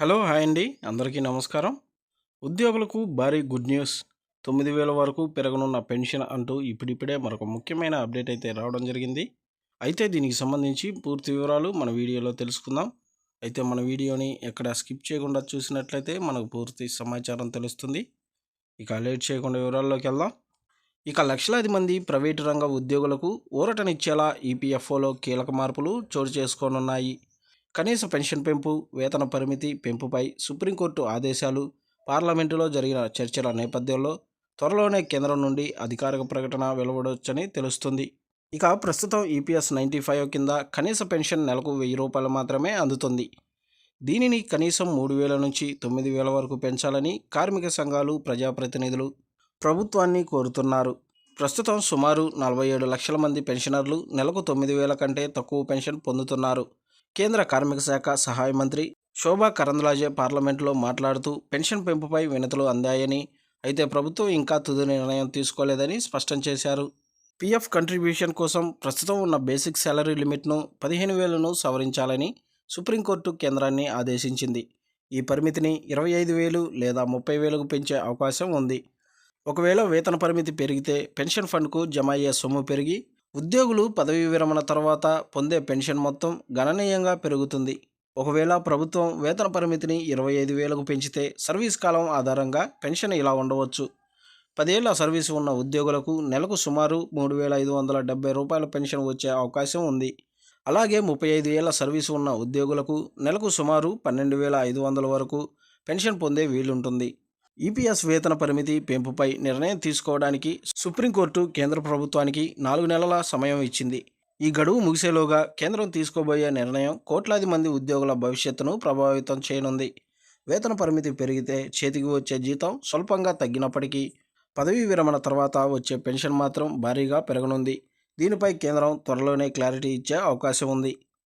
Hello hi అండి. అందరికీ నమస్కారం. ఉద్యోగులకు భారీ గుడ్ న్యూస్. తొమ్మిది వేల వరకు పెరగనున్న పెన్షన్ అంటూ ఇప్పుడిప్పుడే మరొక ముఖ్యమైన అప్డేట్ అయితే రావడం జరిగింది. అయితే దీనికి సంబంధించి పూర్తి వివరాలు మన వీడియోలో తెలుసుకుందాం. అయితే మన వీడియోని ఎక్కడ స్కిప్ చేయకుండా చూసినట్లయితే మనకు పూర్తి సమాచారం తెలుస్తుంది. ఇక లేట్ చేయకుండా వివరాల్లోకి వెళ్దాం. ఇక లక్షలాది మంది ప్రైవేటు రంగ ఉద్యోగులకు ఊరటనిచ్చేలా ఈపీఎఫ్ఓలో కీలక మార్పులు చోటు చేసుకోనున్నాయి. కనీస పెన్షన్ పెంపు వేతన పరిమితి పెంపుపై సుప్రీంకోర్టు ఆదేశాలు పార్లమెంటులో జరిగిన చర్చల నేపథ్యంలో త్వరలోనే కేంద్రం నుండి అధికారిక ప్రకటన వెలువడవచ్చని తెలుస్తుంది. ఇక ప్రస్తుతం ఈపీఎస్ నైంటీ ఫైవ్ కింద కనీస పెన్షన్ నెలకు వెయ్యి రూపాయలు మాత్రమే అందుతుంది. దీనిని కనీసం మూడు వేల నుంచి తొమ్మిది వేల వరకు పెంచాలని కార్మిక సంఘాలు ప్రజాప్రతినిధులు ప్రభుత్వాన్ని కోరుతున్నారు. ప్రస్తుతం సుమారు నలభై ఏడు లక్షల మంది పెన్షనర్లు నెలకు తొమ్మిది వేల కంటే తక్కువ పెన్షన్ పొందుతున్నారు. కేంద్ర కార్మిక శాఖ సహాయ మంత్రి శోభా కరంద్లాజే పార్లమెంట్లో మాట్లాడుతూ పెన్షన్ పెంపుపై వినతులు అందాయని అయితే ప్రభుత్వం ఇంకా తుది నిర్ణయం తీసుకోలేదని స్పష్టం చేశారు. పీఎఫ్ కంట్రిబ్యూషన్ కోసం ప్రస్తుతం ఉన్న బేసిక్ శాలరీ లిమిట్ను పదిహేను వేలను సవరించాలని సుప్రీంకోర్టు కేంద్రాన్ని ఆదేశించింది. ఈ పరిమితిని ఇరవై ఐదు వేలు లేదా ముప్పై వేలకు పెంచే అవకాశం ఉంది. ఒకవేళ వేతన పరిమితి పెరిగితే పెన్షన్ ఫండ్కు జమ అయ్యే సొమ్ము పెరిగి ఉద్యోగులు పదవీ విరమణ తర్వాత పొందే పెన్షన్ మొత్తం గణనీయంగా పెరుగుతుంది. ఒకవేళ ప్రభుత్వం వేతన పరిమితిని ఇరవై ఐదు వేలకు పెంచితే సర్వీస్ కాలం ఆధారంగా పెన్షన్ ఇలా ఉండవచ్చు. పదేళ్ళ సర్వీసు ఉన్న ఉద్యోగులకు నెలకు సుమారు మూడు వేల ఐదు వందల డెబ్బై రూపాయల పెన్షన్ వచ్చే అవకాశం ఉంది. అలాగే ముప్పై ఐదు ఏళ్ళ సర్వీసు ఉన్న ఉద్యోగులకు నెలకు సుమారు పన్నెండు వేల ఐదు వందల వరకు పెన్షన్ పొందే వీలుంటుంది. ఈపీఎస్ వేతన పరిమితి పెంపుపై నిర్ణయం తీసుకోవడానికి సుప్రీంకోర్టు కేంద్ర ప్రభుత్వానికి నాలుగు నెలల సమయం ఇచ్చింది. ఈ గడువు ముగిసేలోగా కేంద్రం తీసుకోబోయే నిర్ణయం కోట్లాది మంది ఉద్యోగుల భవిష్యత్తును ప్రభావితం చేయనుంది. వేతన పరిమితి పెరిగితే చేతికి వచ్చే జీతం స్వల్పంగా తగ్గినప్పటికీ పదవీ విరమణ తర్వాత వచ్చే పెన్షన్ మాత్రం భారీగా పెరగనుంది. దీనిపై కేంద్రం త్వరలోనే క్లారిటీ ఇచ్చే అవకాశం ఉంది.